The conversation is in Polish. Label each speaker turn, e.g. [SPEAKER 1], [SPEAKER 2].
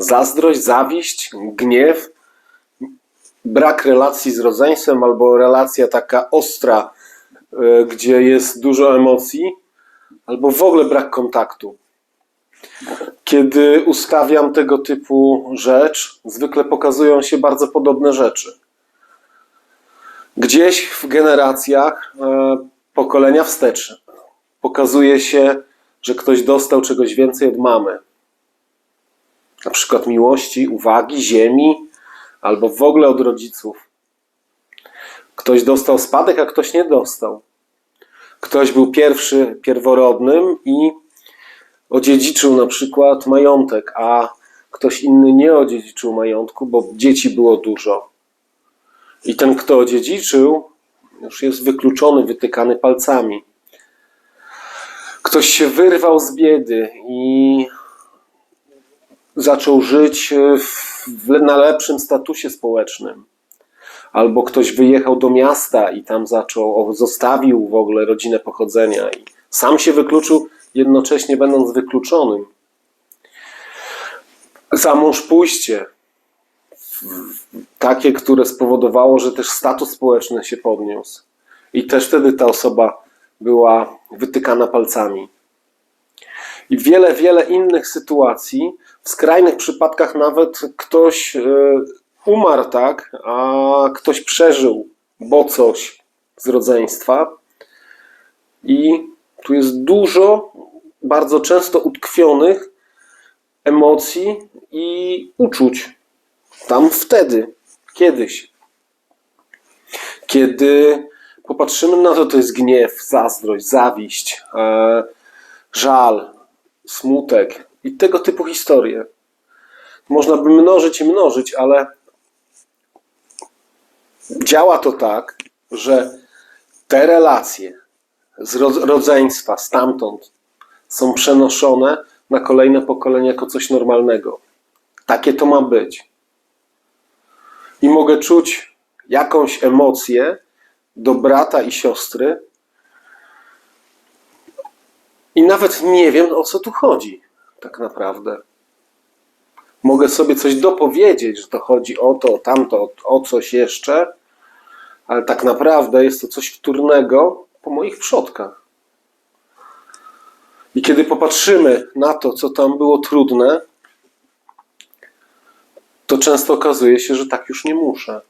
[SPEAKER 1] Zazdrość, zawiść, gniew, brak relacji z rodzeństwem albo relacja taka ostra, y, gdzie jest dużo emocji, albo w ogóle brak kontaktu. Kiedy ustawiam tego typu rzecz, zwykle pokazują się bardzo podobne rzeczy. Gdzieś w generacjach e, pokolenia wstecz pokazuje się, że ktoś dostał czegoś więcej od mamy. Na przykład miłości, uwagi, ziemi, albo w ogóle od rodziców. Ktoś dostał spadek, a ktoś nie dostał. Ktoś był pierwszy, pierworodnym i odziedziczył na przykład majątek, a ktoś inny nie odziedziczył majątku, bo dzieci było dużo. I ten, kto odziedziczył, już jest wykluczony, wytykany palcami. Ktoś się wyrwał z biedy i zaczął żyć w, w, na lepszym statusie społecznym. Albo ktoś wyjechał do miasta i tam zaczął, zostawił w ogóle rodzinę pochodzenia i sam się wykluczył, jednocześnie będąc wykluczonym. Za mąż pójście, takie, które spowodowało, że też status społeczny się podniósł. I też wtedy ta osoba była wytykana palcami. I wiele, wiele innych sytuacji. W skrajnych przypadkach nawet ktoś e, umarł, tak, a ktoś przeżył, bo coś z rodzeństwa. I tu jest dużo, bardzo często utkwionych emocji i uczuć. Tam wtedy, kiedyś. Kiedy popatrzymy na to, to jest gniew, zazdrość, zawiść, e, żal, smutek i tego typu historie. Można by mnożyć i mnożyć, ale działa to tak, że te relacje z ro- rodzeństwa stamtąd są przenoszone na kolejne pokolenia jako coś normalnego. Takie to ma być. I mogę czuć jakąś emocję do brata i siostry, i nawet nie wiem, o co tu chodzi, tak naprawdę. Mogę sobie coś dopowiedzieć, że to chodzi o to, o tamto, o, coś jeszcze, ale tak naprawdę jest to coś wtórnego po moich przodkach. I kiedy popatrzymy na to, co tam było trudne, to często okazuje się, że tak już nie muszę.